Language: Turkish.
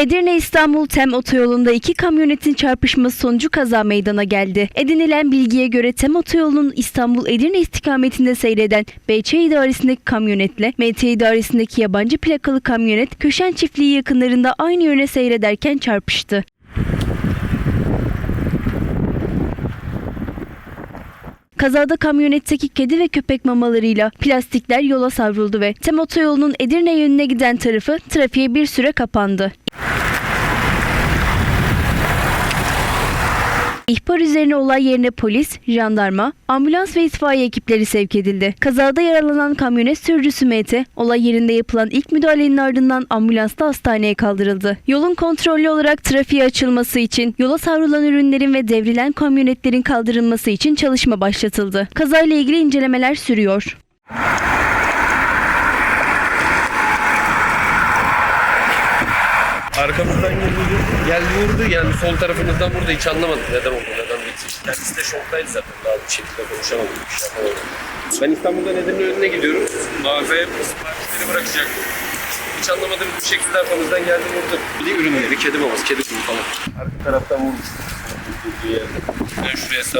Edirne İstanbul Tem otoyolunda iki kamyonetin çarpışması sonucu kaza meydana geldi. Edinilen bilgiye göre Tem otoyolunun İstanbul Edirne istikametinde seyreden BÇ idaresindeki kamyonetle MT idaresindeki yabancı plakalı kamyonet Köşen çiftliği yakınlarında aynı yöne seyrederken çarpıştı. Kazada kamyonetteki kedi ve köpek mamalarıyla plastikler yola savruldu ve Tem otoyolunun Edirne yönüne giden tarafı trafiğe bir süre kapandı. İhbar üzerine olay yerine polis, jandarma, ambulans ve itfaiye ekipleri sevk edildi. Kazada yaralanan kamyonet sürücüsü MT, olay yerinde yapılan ilk müdahalenin ardından ambulansla hastaneye kaldırıldı. Yolun kontrollü olarak trafiğe açılması için, yola savrulan ürünlerin ve devrilen kamyonetlerin kaldırılması için çalışma başlatıldı. Kazayla ilgili incelemeler sürüyor. Arkamızdan vurdu, geldi vurdu yani sol tarafımızdan vurdu hiç anlamadım neden oldu neden bitti. Kendisi de şoktaydı zaten daha bir şekilde konuşamadım bir şey yapamadım. Ben İstanbul'dan Edirne önüne gidiyorum. Mağazaya siparişleri bırakacaktım. Hiç anlamadığım bir şekilde arkamızdan geldi vurdu. Bir de ürünleri kedi babası, kedi kumu falan. Arka taraftan vurdu. Ben şuraya sağ